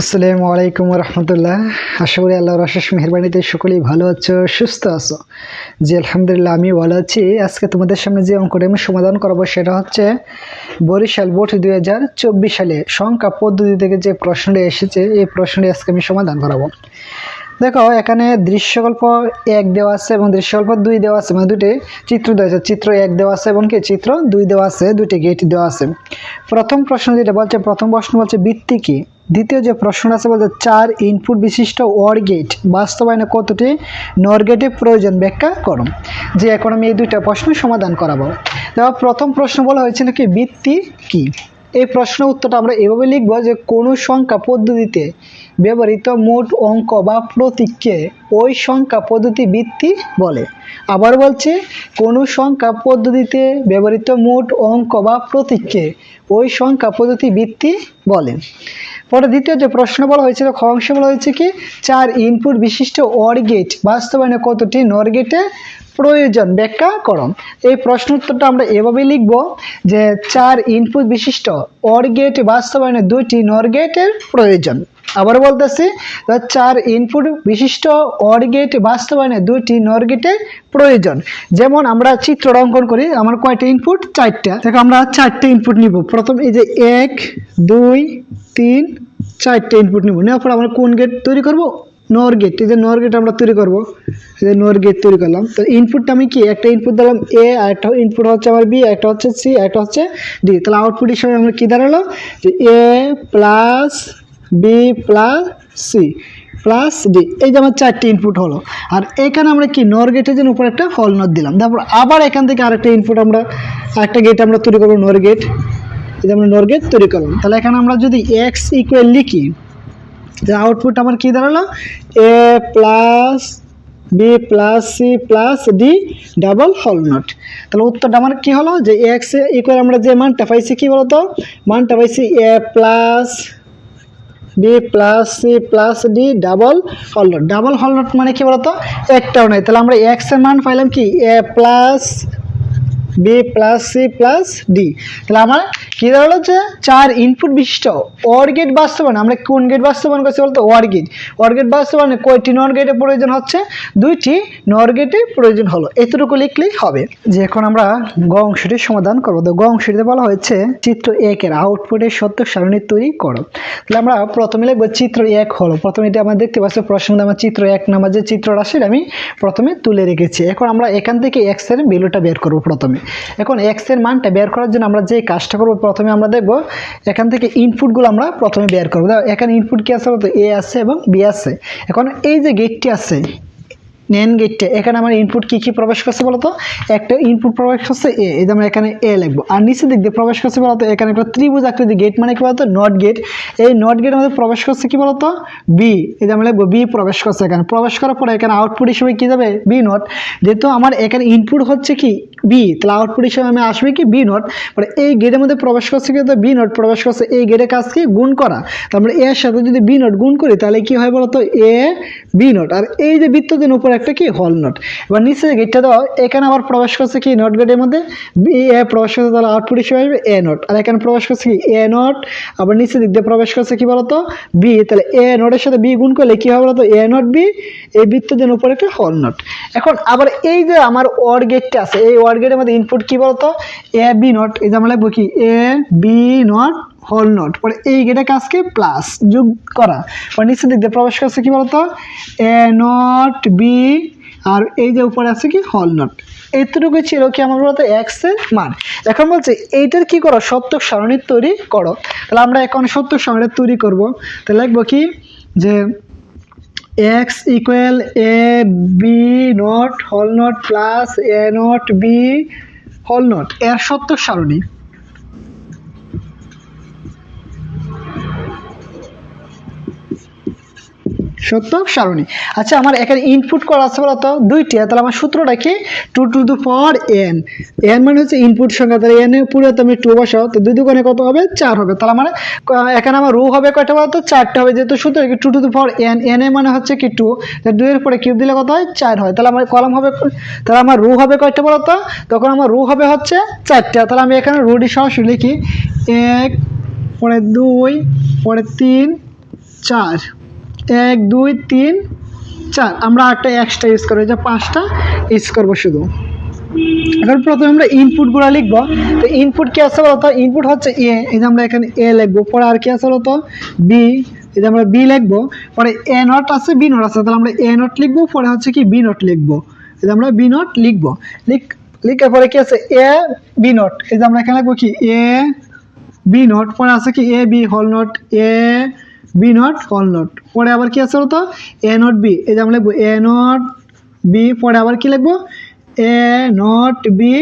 আসসালামু আলাইকুম রহমতুল্লাহ আশা করি আল্লাহর আশেষ মেহরবানিতে সকলেই ভালো আছো, সুস্থ আছো। যে আলহামদুলিল্লাহ, আমি ভালো আছি। আজকে তোমাদের সামনে যে অঙ্কটা আমি সমাধান করব সেটা হচ্ছে বরিশাল বোর্ড দুই হাজার চব্বিশ সালে সংখ্যা পদ্ধতি থেকে যে প্রশ্নটি এসেছে, এই প্রশ্নটি আজকে আমি সমাধান করাবো। দেখো, এখানে দৃশ্যকল্প এক দেওয়া আছে এবং দৃশ্যকল্প দুই দেওয়া আছে মানে দুটি চিত্র দেওয়া আছে। চিত্র এক দেওয়া আছে এবং কি? চিত্র দুই দেওয়া আছে দুটি গেট দেওয়া আছে। প্রথম প্রশ্ন যেটা বলছে, প্রথম প্রশ্ন বলছে বৃত্তি কি? দ্বিতীয় যে প্রশ্ন আছে, বলছে, চার ইনপুট বিশিষ্ট ওয়ার গেট বাস্তবায়নে কতটি নর গেটের প্রয়োজন ব্যাখ্যা করো। যে এখন আমি এই দুইটা প্রশ্ন সমাধান করাবো। দেখো, প্রথম প্রশ্ন বলা হয়েছিল কি? বৃত্তি কি? এই প্রশ্নের উত্তরটা আমরা এভাবে লিখব যে কোনো সংখ্যা পদ্ধতিতে ব্যবহৃত মোট অঙ্ক বা প্রতীককে ওই সংখ্যা পদ্ধতি বৃত্তি বলে। আবার বলছে, কোনো সংখ্যা পদ্ধতিতে ব্যবহৃত মোট অঙ্ক বা প্রতীককে ওই সংখ্যা পদ্ধতি বৃত্তি বলে। পরে দ্বিতীয় যে প্রশ্ন বলা হয়েছিল খ অংশে বলা হয়েছে কি, চার ইনপুট বিশিষ্ট অর গেট বাস্তবায়নে কতটি নর গেটে প্রয়োজন। ব্যাখ্যা করো এই প্রশ্ন উত্তরটা আমরা এভাবে লিখব যে চার ইনপুট বিশিষ্ট অর গেট বাস্তবায়নে দুইটি নর গেটের প্রয়োজন। আবার বলতেছি চার ইনপুট বিশিষ্ট অর গেট বাস্তবায়নে দুইটি নর গেটের প্রয়োজন। যেমন আমরা চিত্র অঙ্কন করি, আমার কয়টা ইনপুট চারটা। দেখো, আমরা চারটে ইনপুট নিব। প্রথম এই যে এক, দুই, তিন, চারটে ইনপুট নিব। নেওয়ার পর আমরা কোন গেট তৈরি করব? নর গেট এই যে নর গেট আমরা তৈরি করব, এই যে নর গেট তৈরি করলাম। তো ইনপুটটা আমি কি, একটা ইনপুট দিলাম এ আর একটা ইনপুট হচ্ছে আমার বি একটা হচ্ছে সি একটা হচ্ছে ডি তাহলে আউটপুট হিসাবে আমরা কি দাঁড়াল? যে A plus B plus C plus D এই যে আমার চারটি ইনপুট হলো। আর এখানে আমরা কি নর গেটের জন্য উপরে একটা হল নট দিলাম। তারপর আবার এখান থেকে আরেকটা ইনপুট আমরা একটা গেট আমরা তৈরি করব নর গেট এই যে আমরা নর গেট তৈরি করলাম। তাহলে এখানে আমরা যদি এক্স ইকুয়াল লিখি যে আউটপুট আমার কি দাঁড়াল? A plus B plus C plus D double whole not তাহলে উত্তরটা আমার কী হলো? যে এক্স ইকুয়াল আমরা যে মানটা পাইছি কী বলতো? মানটা পাইছি A plus B plus C plus D double whole not double whole not মানে কী বলতো? একটাও নেই। তাহলে আমরা এক্সের মান পাইলাম কি? A plus B plus C plus D তাহলে আমার কী দাঁড়াল যে চার ইনপুট বিশিষ্ট। ওর গেট বাস্তবায়ন। আমরা কোন গেট বাস্তবায়ন করছি বলতো? ওয়ার গেট ওয়ার গেট বাস্তবায়নে কয়টি নর গেটের প্রয়োজন হচ্ছে? দুইটি নর গেটের প্রয়োজন হলো। এতটুকু লিখলেই হবে। যে এখন আমরা গ অংশটির সমাধান করব। তো গ অংশটিতে বলা হয়েছে, চিত্র একের আউটপুটের সত্য সারণী তৈরি করো। তাহলে আমরা প্রথমে লিখব চিত্র এক হলো। প্রথমে এটা আমরা দেখতে পাচ্ছি প্রশ্ন আমার চিত্র এক নাম্বার যে চিত্র রাশির আমি প্রথমে তুলে রেখেছি। এখন আমরা এখান থেকে এক্সের ভ্যালুটা বের করব প্রথমে। এখন এক্সের মানটা বের করার জন্য আমরা যে কাজটা করব, প্রথমে আমরা দেখব এখান থেকে ইনপুটগুলো আমরা প্রথমে বের করব। এখানে ইনপুট কি আছে বলতো? এ আছে এবং বি আছে। এখন এই যে গেটটি আছে নেন গেটটা এখানে আমার ইনপুট কি কি প্রবেশ করছে বলতো? একটা ইনপুট প্রবেশ করছে এ এই আমরা এখানে এ লিখব। আর নিচের দিক দিয়ে প্রবেশ করছে বলতো, এখানে একটা ত্রিভুজ আকৃতি গেট মানে কি বলতো? নট গেট এই নট গেটের মধ্যে প্রবেশ করছে কি বলতো? বি এই আমরা লিখব বি প্রবেশ করছে এখানে। প্রবেশ করার পরে এখানে আউটপুট হিসেবে কি যাবে? বি নট যেহেতু আমার এখানে ইনপুট হচ্ছে কি? বি তাহলে আউটপুট হিসেবে আমি আসবে কি? বি নট মানে এই গেটের মধ্যে প্রবেশ করছে কি বি নট প্রবেশ করছে এই গেটের কাজ কি? গুণ করা। তারপরে এর সাথে যদি বি নট গুণ করি, তাহলে কি হয় বলতো? এ বি নট আর এই যে বৃত্তদিন উপরে একটা কি হল নট এবার নিচে গেটটা দেওয়া এখানে আবার প্রবেশ করছে কি নট গেটের মধ্যে? বি এ প্রবেশ করছে, তাহলে আউটপুট হিসেবে আসবে এ নোট আর এখানে প্রবেশ করছে কি? এ নট আবার নিচে দিক দিয়ে প্রবেশ করছে কি বলতো? বি তাহলে এ নটের সাথে বি গুণ করলে কি হবে বলতো? এ নোট বি এই বৃত্তদিন উপরে একটা হল নোট এখন আবার এই যে আমার ওয়ার গেটটা আছে, এই ওয়ার গেটের মধ্যে ইনপুট কি বলতো? এ বি নট এই যে আমরা লিখব কি? A B not whole not পরে এই গেটের কাজকে প্লাস যোগ করা। পরে নিচের দিক দিয়ে প্রবেশ করছে কি বলতো? এ নট বি আর এই যে উপরে আছে কি? হল নট এইটুকু ছিল কি আমার বলতো? এক্সের মান। এখন বলছে, এইটার কি করো? সত্যক সারণী তৈরি করো। তাহলে আমরা এখন সত্যক সারণী তৈরি করব। তাহলে লিখব কি? যে X equal A B not whole not plus A not B whole not এর সত্যক সারণী। সত্য? সারণী। আচ্ছা আমার এখানে ইনপুট করা আছে বলতো, দুইটি। তাহলে আমার সূত্রটা কি? Two to the power n n মানে হচ্ছে ইনপুট সংখ্যা। তাহলে এন পুরো তুমি টু বসাও, তো দুই দোকানে কত হবে? চার হবে। তাহলে ক- এখানে আমার রু হবে কয়টা বলতো? চারটা হবে। যেহেতু সূত্র কি, two to the power n n A মানে হচ্ছে কি টু দুইয়ের পরে কিউব দিলে কত হয়? চার হয়। তাহলে আমার কলম হবে তাহলে আমার রু হবে কয়টা বলতো? তখন আমার রু হবে হচ্ছে চারটা। তাহলে আমি এখানে রুডি সরাসরি লিখি। এক পরে দুই পরে তিন, চার। এক, দুই, তিন, চার। আমরা আটটা এক্সট্রা ইউজ করব। যে পাঁচটা ইউজ করব শুধু। এখন প্রথমে আমরা ইনপুটগুলো লিখব। তো ইনপুট কি আছে বলতো? ইনপুট হচ্ছে এ এই যে আমরা এখানে এ লিখব। পরে আর কি আছে বলতো? বি এই যে আমরা বি লিখব। পরে এ নট আছে বি নট আছে। তাহলে আমরা এ নট লিখব। পরে হচ্ছে কি বি নট লিখব। এই যে আমরা বি নট লিখব। লিখ লিখার পরে কি আছে? এ বি নট এই যে আমরা এখানে লিখব কি? এ বি নট পরে আছে কি? A B whole not A B not whole not পরে আবার কি আছে বলতো? এ নট বি এই যে আমরা লিখব এ নট বি পরে আবার কি লিখব? A not B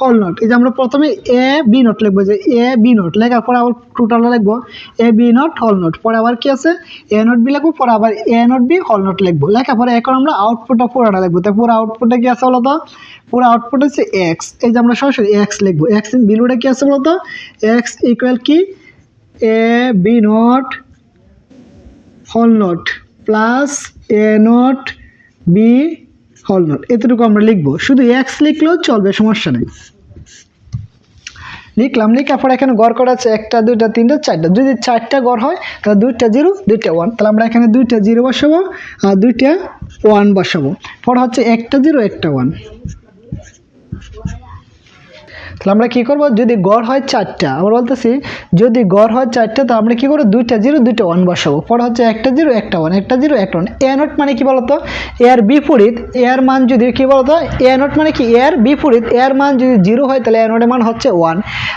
whole not এই যে আমরা প্রথমে এ বি নট লিখব, যে এ বি নট লেখার পরে আবার টোটালটা লিখব A B not whole not পরে আবার কি আছে? এ নট বি লিখব, পরে আবার A not B whole not লিখব। লেখার পরে এখন আমরা আউটপুটটা পুরোটা লিখব। তাই পুরো আউটপুটটা কি আছে বলতো? পুরো আউটপুট হচ্ছে এক্স এই যে আমরা সরাসরি এক্স লিখব। এক্স বিলুটা কি আছে বলতো? এক্স ইকুয়াল কি? A B not whole not plus A not B whole not এতটুকু আমরা লিখব। শুধু এক্স লিখলেও চলবে, সমস্যা নেই। লিখলাম লিখার পরে এখানে গড় করা আছে একটা, দুইটা, তিনটা, চারটা। যদি চারটা গড় হয়, তাহলে দুইটা জিরো, দুইটা ওয়ান তাহলে আমরা এখানে দুইটা জিরো বসাবো আর দুইটা ওয়ান বসাবো। পরে হচ্ছে একটা জিরো, একটা ওয়ান তাহলে আমরা কী করব? যদি গড় হয় চারটা, আমরা বলতেছি যদি গড় হয় চারটা তো আমরা কী করব? দুইটা জিরো, দুইটা ওয়ান বসাবো। পরে হচ্ছে একটা জিরো, একটা ওয়ান একটা জিরো, একটা ওয়ান এ নট মানে কি বলতো? এর বিপরীত এর মান যদি কি বলতো? এ নট মানে কি? এর বিপরীত এর মান যদি জিরো হয়, তাহলে এ নটের মান হচ্ছে ওয়ান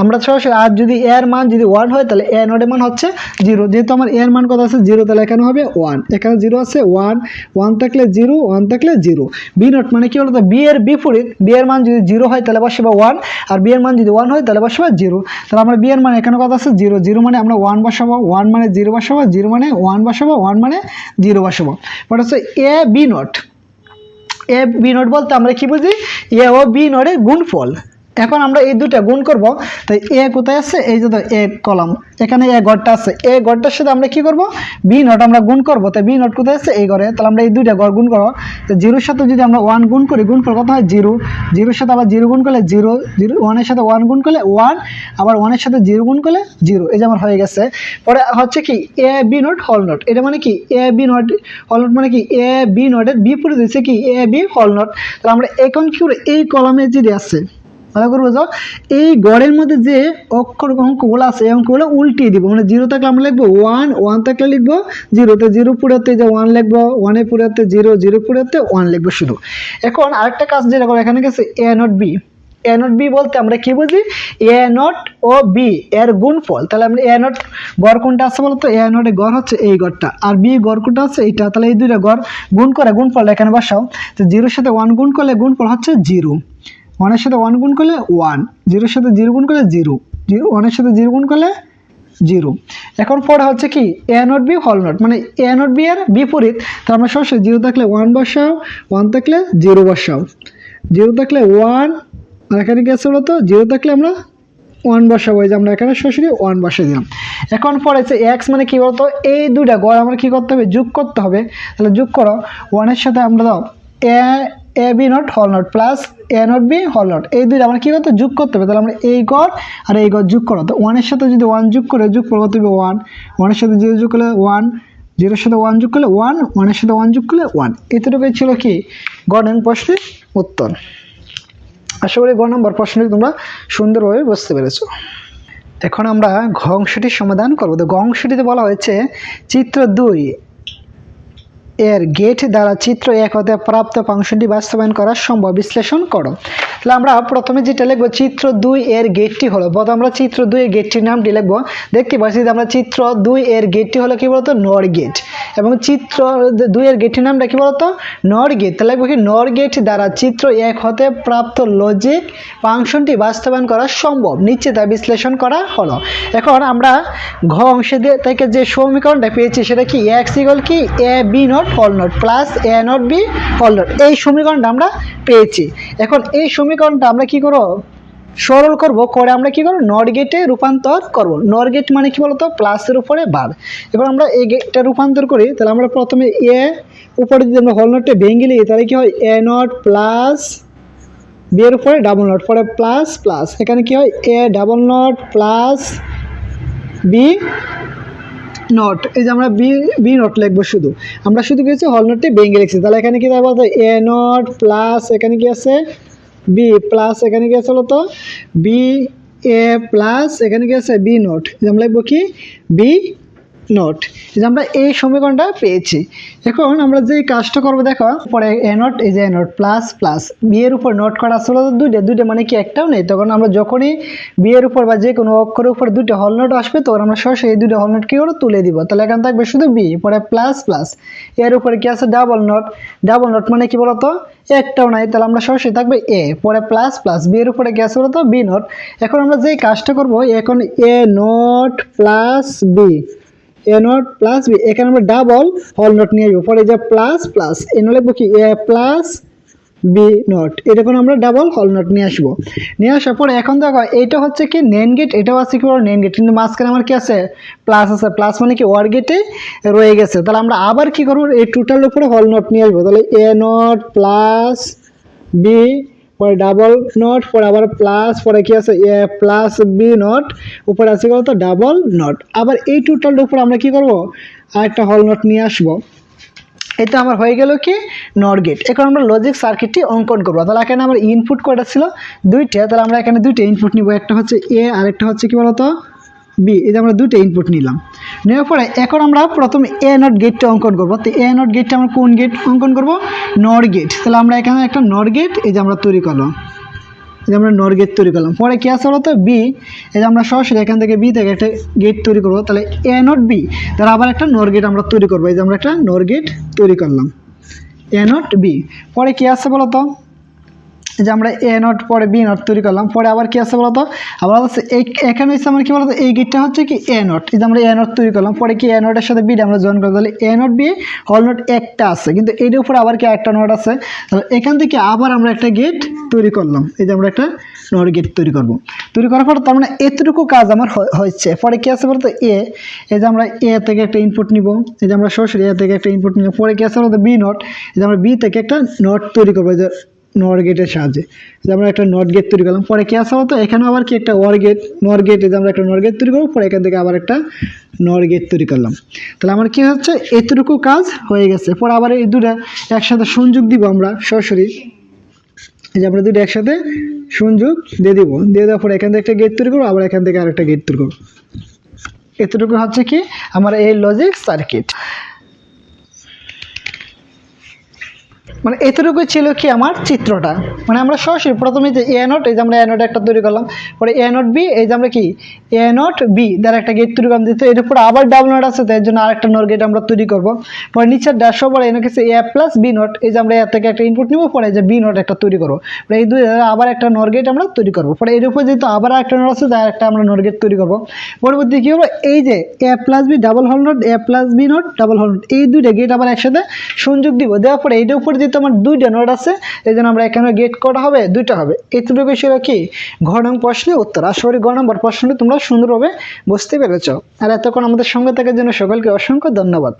আমরা সরাসরি, আর যদি এর মান যদি ওয়ান হয়, তাহলে এ নটের মান হচ্ছে জিরো। যেহেতু আমার এর মান কত আছে? জিরো, তাহলে এখানে হবে ওয়ান এখানে জিরো আছে ওয়ান ওয়ান থাকলে জিরো ওয়ান থাকলে জিরো। বি নট মানে কি বলতো? বি এর বিপরীত বি এর মান যদি জিরো হয়, তাহলে বসবে ওয়ান আর বি এর মান যদি ওয়ান হয়, তাহলে বসাবো জিরো তাহলে আমরা বি মান এখানে কথা আছে জিরো জিরো মানে আমরা ওয়ান বসাবো ওয়ান মানে জিরো বসাবো জিরো মানে ওয়ান বসাবো ওয়ান মানে জিরো বসাবো বাট হচ্ছে A B not A B not বলতে আমরা কি বুঝি? এ ও বি নোটের গুণফল। এখন আমরা এই দুটা গুণ করব। তাই এ কোথায় আছে? এই যে তো এ কলাম। এখানে এ ঘরটা আছে। এ ঘরটার সাথে আমরা কি করব? বি নোট আমরা গুণ করব। তাই বি নোট কোথায় আছে? এই ঘরে তাহলে আমরা এই দুইটা ঘর গুণ করব। তো জিরোর সাথে যদি আমরা ওয়ান গুণ করি, গুণ ফল কত হয়? জিরো। জিরোর সাথে আবার জিরো গুণ করলে জিরো। জিরো ওয়ানের সাথে ওয়ান গুণ করলে ওয়ান আবার ওয়ানের সাথে জিরো গুণ করলে জিরো। এই যে আমার হয়ে গেছে। পরে হচ্ছে কি, A, B not whole not এটা মানে কি? A, B not whole not মানে কি? এ, বি নোটের বিপরীত হচ্ছে কি? এ, বি হল নোট তাহলে আমরা এখন কি করে এই কলমে যদি আছে ভালো করে বোঝো। এই গড়ের মধ্যে যে অক্ষর অঙ্কগুলো আছে, এই অঙ্কগুলো উল্টিয়ে দিব। মানে জিরো থাকলে আমরা লিখব ওয়ান ওয়ান থাকলে লিখব জিরোতে জিরো পুরাতে যে ওয়ান লিখব ওয়ানে পুরাতে জিরো জিরো পুরাতে ওয়ান লিখব শুধু। এখন আরেকটা কাজ যেটা করে, এখানে গেছে A not B A not B বলতে আমরা কি বুঝি? এ নট ও বি এর গুণফল। তাহলে আমরা এ নট গড় কোনটা আছে বলতো? এ নটের গড় হচ্ছে এই গড়টা। আর বি গড় কোনটা আছে? এইটা। তাহলে এই দুইটা গড় গুণ করে গুণফলটা এখানে বসাও। তো জিরোর সাথে ওয়ান গুণ করলে গুণফল হচ্ছে জিরো ওয়ানের সাথে ওয়ান গুণ করলে ওয়ান জিরোর সাথে জিরো গুণ করলে জিরো জিরো ওয়ানের সাথে জিরো গুণ করলে জিরো। এখন পরে হচ্ছে কি A not B whole not মানে এ নট বি এর বিপরীত, তার আমরা সরাসরি জিরো থাকলে ওয়ান বসাও ওয়ান থাকলে জিরো বসাও। জিরো থাকলে ওয়ান আর এখানে গেছে বলতো, জিরো থাকলে আমরা ওয়ান বসাবো, এই যে আমরা এখানে সরাসরি ওয়ান বসে দিলাম। এখন পড়েছে এক্স মানে কি বলতো, এই দুইটা গড় আমরা কী করতে হবে? যোগ করতে হবে। তাহলে যোগ করো ওয়ানের সাথে আমরা দাও A A B not whole not plus A not B whole not এই দুইটা আমরা কী করতে যোগ করতে হবে? তাহলে আমরা এই গড় আর এই গড় যোগ করো। তো ওয়ানের সাথে যদি ওয়ান যোগ করে, যোগ করব হবে ওয়ান ওয়ানের সাথে জিরো যোগ করলে ওয়ান জিরোর সাথে ওয়ান যোগ করলে ওয়ান ওয়ানের সাথে ওয়ান যোগ করলে ওয়ান এতটুকুই ছিল কি? গড় এন প্রশ্নের উত্তর। আশা করি গ নম্বর প্রশ্নটি তোমরা সুন্দরভাবে বুঝতে পেরেছ। এখন আমরা ঘ অংশটির সমাধান করব। তো গ অংশটিতে বলা হয়েছে, চিত্র দুই এর গেট দ্বারা চিত্র এক হতে প্রাপ্ত ফাংশনটি বাস্তবায়ন করা সম্ভব। বিশ্লেষণ করো। তাহলে আমরা প্রথমে যেটা লিখব, চিত্র দুই এর গেটটি হলো। প্রথমে আমরা চিত্র দুই এর গেটটির নামটি লিখব। দেখতে পাচ্ছি যে আমরা চিত্র দুই এর গেটটি হলো কি বলতো? নর গেট। এবং চিত্র দুই এর গেটটির নামটা কি বলতো? নর গেট। তাহলে লিখব কি? নর গেট দ্বারা চিত্র এক হতে প্রাপ্ত লজিক ফাংশনটি বাস্তবায়ন করা সম্ভব। নিচে তা বিশ্লেষণ করা হলো। এখন আমরা ঘ অংশে থেকে যে সমীকরণটা পেয়েছি, সেটা কি? এক্স ইগল কি? A B not whole not plus A not B whole not এই সমীকরণটা আমরা পেয়েছি। এখন এই সমীকরণটা আমরা কি করব? সরল করব। করে আমরা কি করব? নট গেটে রূপান্তর করব। নট গেট মানে কি বলতো? প্লাসের উপরে বার। এবার আমরা এই গেটটা রূপান্তর করি, তাহলে আমরা প্রথমে এ উপরে যদি আমরা হল নটটা ভেঙে নিই, তাহলে কি হয়? এ নট প্লাস বি এর উপরে ডাবল নট পরে প্লাস প্লাস এখানে কি হয়? A double not plus B not এই যে আমরা বি বি নট লিখব শুধু। আমরা শুধু কি হচ্ছে? হল নটটি ভেঙে লিখছি। তাহলে এখানে কি দেখা বলতো? এ নট প্লাস এখানে কি আছে? বি প্লাস এখানে কি আছে বলতো? বি এ প্লাস এখানে কি আছে? বি নট আমরা লিখব কি? বি নোট যে আমরা এই সমীকরণটা পেয়েছি। এখন আমরা যে কাজটা করব, দেখো, পরে এ নট এই যে এ নোট প্লাস প্লাস বিয়ের উপর নোট করা আসলে তো দুইটা দুইটা মানে কি একটাও নেই। তখন আমরা যখনই বিয়ের উপর বা যে কোনো অক্ষরের উপর দুটো হল নোট আসবে, তখন আমরা সরাসরি এই দুটো হল নোট কি করে তুলে দিব। তাহলে এখানে থাকবে শুধু বি পরে প্লাস প্লাস এর উপরে কি আছে ডাবল নোট ডাবল নোট মানে কি বলতো? একটাও নাই, তাহলে আমরা সরাসরি থাকবে এ পরে প্লাস প্লাস বি এর উপরে কি আছে বলতো? বি নোট এখন আমরা যে কাজটা করব, এখন A not plus B A not plus B এখানে আমরা ডাবল হল নোট নিয়ে আসব। পরে যে প্লাস প্লাস এ নট লিখব কি? এ প্লাস বি নট এরকম আমরা ডাবল হল নট নিয়ে আসব। নিয়ে আসার পরে এখন দেখো, এইটা হচ্ছে কি নেন গেট এটাও আছে কি নেন গেট কিন্তু মাঝখানে আমার কি আছে? প্লাস আছে। প্লাস মানে কি? ওয়ার গেটে রয়ে গেছে। তাহলে আমরা আবার কি করব? এই টোটাল উপরে হল নোট নিয়ে আসব। তাহলে এ নট প্লাস বি পরে ডাবল নট পরে আবার প্লাস পরে কি আছে? এ প্লাস বি নট উপরে আছে বলতো? ডাবল নট আবার এই টোটালটার উপরে আমরা কি করব? আর একটা হল নট নিয়ে আসব। এটা আমার হয়ে গেল কি? নট গেট এখন আমরা লজিক সার্কিটটি অঙ্কন করব। তাহলে এখানে আমার ইনপুট কয়টা ছিল? দুইটা। তাহলে আমরা এখানে দুইটা ইনপুট নিব। একটা হচ্ছে এ আরেকটা হচ্ছে কি বলতো? বি এই যে আমরা দুটো ইনপুট নিলাম। নেওয়ার পরে এখন আমরা প্রথমে এ নট গেটটা অঙ্কন করব। তো এ নট গেটটা আমরা কোন গেট অঙ্কন করব? নট গেট তাহলে আমরা এখানে একটা নট গেট এই যে আমরা তৈরি করলাম। এই যে আমরা নট গেট তৈরি করলাম। পরে কি আছে বলতো বি এই যে আমরা সরাসরি এখান থেকে বি থেকে একটা গেট তৈরি করব। তাহলে এ নট বি তাহলে আবার একটা নর গেট আমরা তৈরি করব। এই যে আমরা একটা নর গেট তৈরি করলাম। এ নট বি পরে কি আছে বলতো যে আমরা এ নট পরে বি নট তৈরি করলাম। পরে আবার কি আছে বলতো? আবার হচ্ছে এখানে হচ্ছে আমার কি বলতো? এই গেটটা হচ্ছে কি এ নট এই যে আমরা এ নট তৈরি করলাম, পরে কি এ নটের সাথে বিটা আমরা জয়েন করলাম, তাহলে A not B whole not একটা আছে। কিন্তু এর উপরে আবার কি একটা নট আছে? তাহলে এখান থেকে আবার আমরা একটা গেট তৈরি করলাম। এই যে আমরা একটা নট গেট তৈরি করব। তৈরি করার পর তার মানে এতটুকু কাজ আমার হ- হচ্ছে পরে কি আছে বলতো? এ এই যে আমরা এ থেকে একটা ইনপুট নিব। এই যে আমরা সরাসরি এ থেকে একটা ইনপুট নিব। পরে কি আছে বলতো? বি নট এই যে আমরা বি থেকে একটা নট তৈরি করব। যে নর গেটের সাহায্যে। যে আমরা একটা নট গেট তৈরি করলাম, পরে কি আসা হতো এখানে আবার কি একটা ওয়ার গেট নর গেট যে আমরা একটা নর গেট তৈরি করব, পরে এখান থেকে আবার একটা নর গেট তৈরি করলাম। তাহলে আমার কি হচ্ছে? এতটুকু কাজ হয়ে গেছে। পরে আবার এই দুটা একসাথে সংযোগ দিব আমরা, সরাসরি। এই যে আমরা দুটো একসাথে সংযোগ দিয়ে দিব। দিয়ে দেওয়ার পরে এখান থেকে একটা গেট তৈরি করব, আবার এখান থেকে আরেকটা গেট তৈরি করব। এতটুকু হচ্ছে কি? আমার এই লজিক সার্কিট মানে এতটুকু ছিল কি আমার চিত্রটা? মানে আমরা সরাসরি প্রথমে যে এ নট এই যে আমরা এ নট একটা তৈরি করলাম, পরে এ নট বি এই যে আমরা কি? এ নট বি দ্বারা একটা গেট তৈরি করলাম, যেহেতু এর উপরে আবার ডাবল নট আছে তো এর জন্য আরেকটা নট গেট আমরা তৈরি করব। পরে নিচের ড্যাশ পরে এনে কিছু এ প্লাস বি নট এই যে আমরা এর থেকে একটা ইনপুট নিব, পরে যে বি নট একটা তৈরি করব। পরে এই দুই আবার একটা নর গেট আমরা তৈরি করব। পরে এর উপরে যেহেতু আবার একটা নট আছে তার একটা আমরা নর গেট তৈরি করব। পরবর্তী কী হলো? এই যে A plus B double whole not A plus B not double whole not এই দুইটা গেট আবার একসাথে সংযোগ দিব। দেওয়ার পরে এইটার উপরে যেহেতু আমার দুইটা নোট আছে, এই জন্য আমরা এখানে গেট করা হবে, দুইটা হবে। এতটুকু ছিল কি? ঘ নং প্রশ্নে উত্তর। আশা করি ঘর নম্বর প্রশ্নটি তোমরা সুন্দরভাবে বুঝতে পেরেছ। আর এতক্ষণ আমাদের সঙ্গে থাকার জন্য সকলকে অসংখ্য ধন্যবাদ।